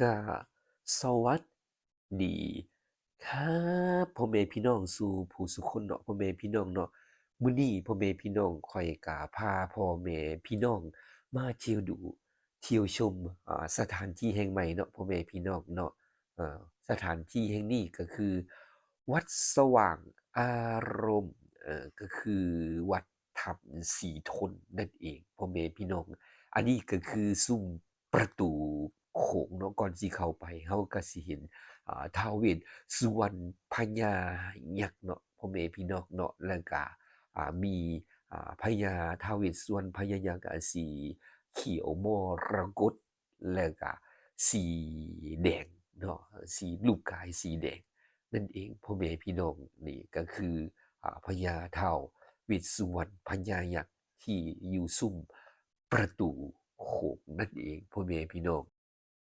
ก็สวัสดีครับพ่อแม่พี่น้องสู่ผู้สุคนเนาะพ่อแม่พี่น้องเนาะมื้อนี้พ่อแม่พี่น้องข้อยก็พาพ่อแม่พี่น้อง มาเที่ยวดู เที่ยวชมอ่าสถานที่แห่งใหม่เนาะพ่อแม่พี่น้องเนาะเอ่อสถานที่แห่งนี้ก็คือ วัดสว่างอารมณ์เอ่อก็คือวัดถ้ำสีทนนั่นเองพ่อแม่พี่น้อง อันนี้ก็คือซุ้มประตู โขงเนาะก่อนสิเข้าไปเฮาก็สิเห็นอ่าท้าวเวสสุวรรณพญายักษ์เนาะพ่อแม่พี่น้องเนาะแล้วก็อ่ามีอ่าพญาท้าวเวสสุวรรณพญายักษ์ก็สีเขียวมรกตแล้วก็สีแดงเนาะสีลูกกายสีแดง นั่นเองพ่อแม่พี่น้องนี่ก็คืออ่าพญาท้าวเวสสุวรรณพญายักษ์ที่อยู่ซุ้มประตูโขงนั่นเองพ่อแม่พี่น้อง